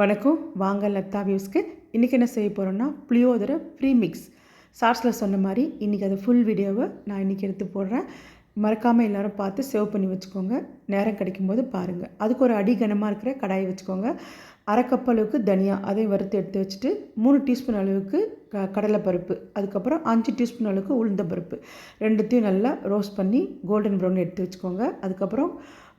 வணக்கம். வாங்க லத்தா வியூஸ்க்கு. இன்றைக்கி என்ன செய்ய போகிறோன்னா புளியோதரை ஃப்ரீ மிக்ஸ் ஷார்ட்ஸில் சொன்ன மாதிரி இன்றைக்கி அது ஃபுல் வீடியோவை நான் இன்றைக்கி எடுத்து போடுறேன். மறக்காமல் எல்லோரும் பார்த்து சேவ் பண்ணி வச்சுக்கோங்க. நேரம் கிடைக்கும்போது பாருங்கள் அதுக்கு ஒரு அடிகனமாக இருக்கிற கடாயை வச்சுக்கோங்க. அரை அளவுக்கு தனியா அதையும் வறுத்து எடுத்து வச்சுட்டு மூணு டீஸ்பூன் அளவுக்கு க கடலைப்பருப்பு. அதுக்கப்புறம் அஞ்சு டீஸ்பூன் அளவுக்கு உளுந்த பருப்பு ரெண்டுத்தையும் நல்லா ரோஸ்ட் பண்ணி கோல்டன் ப்ரௌன் எடுத்து வச்சுக்கோங்க. அதுக்கப்புறம்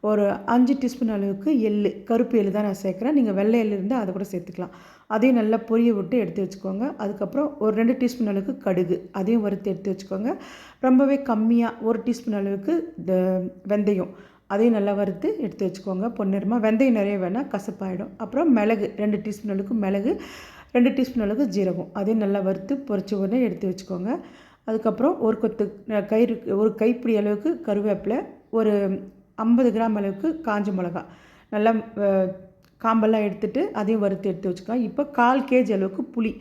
ஒரு அஞ்சு டீஸ்பூன் அளவுக்கு எள் கருப்பு எள்ளு தான் நான் சேர்க்குறேன். நீங்கள் வெள்ளை எள்ளு இருந்தால் அதை கூட சேர்த்துக்கலாம். அதையும் நல்லா பொரிய விட்டு எடுத்து வச்சுக்கோங்க. அதுக்கப்புறம் ஒரு ரெண்டு டீஸ்பூன் அளவுக்கு கடுகு அதையும் வறுத்து எடுத்து வச்சுக்கோங்க. ரொம்பவே கம்மியாக ஒரு டீஸ்பூன் அளவுக்கு இந்த வெந்தயம் அதையும் நல்லா வறுத்து எடுத்து வச்சுக்கோங்க. பொன்னிறமாக வெந்தயம் நிறைய வேணால் கசப்பாயிடும். அப்புறம் மிளகு ரெண்டு டீஸ்பூன் அளவுக்கு மிளகு ரெண்டு டீஸ்பூன் அளவுக்கு ஜீரகம் அதையும் நல்லா வறுத்து பொரிச்ச உடனே எடுத்து வச்சுக்கோங்க. அதுக்கப்புறம் ஒரு கொத்து கயிறு ஒரு கைப்பிடி அளவுக்கு கருவேப்பிலை ஒரு ஐம்பது கிராம் அளவுக்கு காஞ்ச மிளகா. நல்லா காம்பெல்லாம் எடுத்துகிட்டு அதையும் வறுத்து எடுத்து வச்சுக்கலாம். இப்போ கால் கேஜி அளவுக்கு புளி.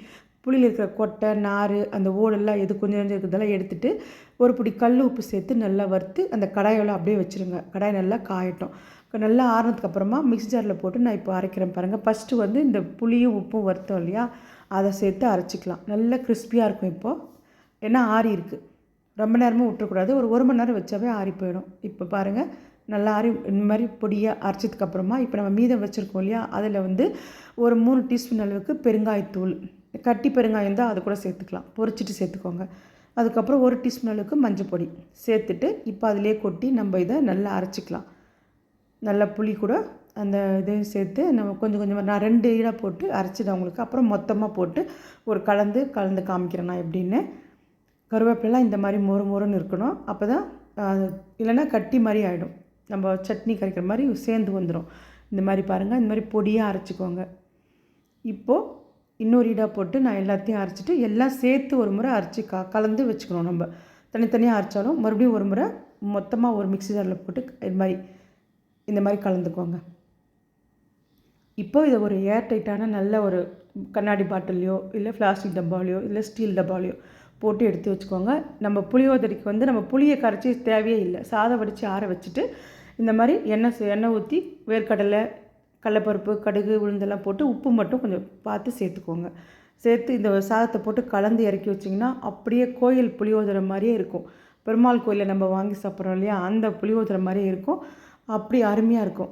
புளியில் இருக்கிற கொட்டை நார் அந்த ஓடெல்லாம் எது கொஞ்சம் கொஞ்சம் இருக்கிறதெல்லாம் எடுத்துகிட்டு ஒரு பிடி கல் உப்பு சேர்த்து நல்லா வறுத்து அந்த கடாயோட அப்படியே வச்சுருங்க. கடாய் நல்லா காயட்டும். நல்லா ஆறினதுக்கப்புறமா மிக்ஸி ஜாரில் போட்டு நான் இப்போ அரைக்கிறேன் பாருங்கள் ஃபஸ்ட்டு வந்து இந்த புளியும் உப்பும் வறுத்தோம் இல்லையா? அதை சேர்த்து அரைச்சிக்கலாம். நல்லா கிறிஸ்பியாக இருக்கும் இப்போது ஏன்னா ஆறி இருக்குது ரொம்ப நேரமும் விட்டுறக்கூடாது ஒரு ஒரு மணி நேரம் வச்சாவே ஆறி போயிடும். இப்போ பாருங்கள் நல்லா ஆறி இந்த மாதிரி பொடியாக அரைச்சதுக்கப்புறமா இப்போ நம்ம மீதம் வச்சுருக்கோம் இல்லையா அதில் வந்து ஒரு மூணு டீஸ்பூன் அளவுக்கு பெருங்காயத்தூள். கட்டி பெருங்காயம் தான் அது கூட சேர்த்துக்கலாம். பொரிச்சிட்டு சேர்த்துக்கோங்க. அதுக்கப்புறம் ஒரு டீஸ்பூன் அளவுக்கு மஞ்சள் பொடி சேர்த்துட்டு இப்போ அதிலே கொட்டி நம்ம இதை நல்லா அரைச்சிக்கலாம். நல்லா புளி கூட அந்த இதையும் சேர்த்து நம்ம கொஞ்சம் கொஞ்சமாக நான் ரெண்டு ஈடாக போட்டு அரைச்சிடும் அவங்களுக்கு. அப்புறம் மொத்தமாக போட்டு ஒரு கலந்து கலந்து காமிக்கிறேன் நான் எப்படின்னு. கருவேப்பிலாம் இந்த மாதிரி மொறு மொறுன்னு இருக்கணும். அப்போ தான் இல்லைன்னா கட்டி மாதிரி ஆகிடும் நம்ம சட்னி கரைக்கிற மாதிரி சேர்ந்து வந்துடும் இந்த மாதிரி பாருங்கள் இந்த மாதிரி பொடியாக அரைச்சிக்கோங்க. இப்போது இன்னொரு ஈடாக போட்டு நான் எல்லாத்தையும் அரைச்சிட்டு எல்லாம் சேர்த்து ஒரு முறை அரைச்சி க கலந்து வச்சுக்கணும் நம்ம. தனித்தனியாக அரைச்சாலும் மறுபடியும் ஒரு முறை மொத்தமாக ஒரு மிக்சி ஜாரில் போட்டு இது மாதிரி இந்த மாதிரி கலந்துக்கோங்க. இப்போ இதை ஒரு ஏர் டைட்டான நல்ல ஒரு கண்ணாடி பாட்டிலையோ இல்லை பிளாஸ்டிக் டப்பாலையோ இல்லை ஸ்டீல் டப்பாலையோ போட்டு எடுத்து வச்சுக்கோங்க. நம்ம புளியோதரைக்கு வந்து நம்ம புளியை கரைச்சி தேவையே இல்லை. சாதம் வடித்து ஆற வச்சுட்டு இந்த மாதிரி எண்ணெய் எண்ணெய் ஊற்றி வேர்க்கடலை கடலப்பருப்பு கடுகு உளுந்தெல்லாம் போட்டு உப்பு மட்டும் கொஞ்சம் பார்த்து சேர்த்துக்கோங்க. சேர்த்து இந்த சாதத்தை போட்டு கலந்து இறக்கி வச்சிங்கன்னா அப்படியே கோயில் புளியோதரை மாதிரியே இருக்கும். பெருமாள் கோயிலில் நம்ம வாங்கி சாப்பிட்றோம் இல்லையா? அந்த புளியோதரை மாதிரியே இருக்கும். அப்படி அருமையாக இருக்கும்.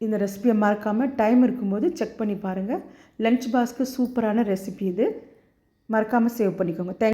இந்த ரெசிபியை மறக்காமல் டைம் இருக்கும்போது செக் பண்ணி பாருங்கள் லன்ச் பாக்ஸ்க்கு சூப்பரான ரெசிபி இது. மறக்காமல் சேவ் பண்ணிக்கோங்க. தேங்க்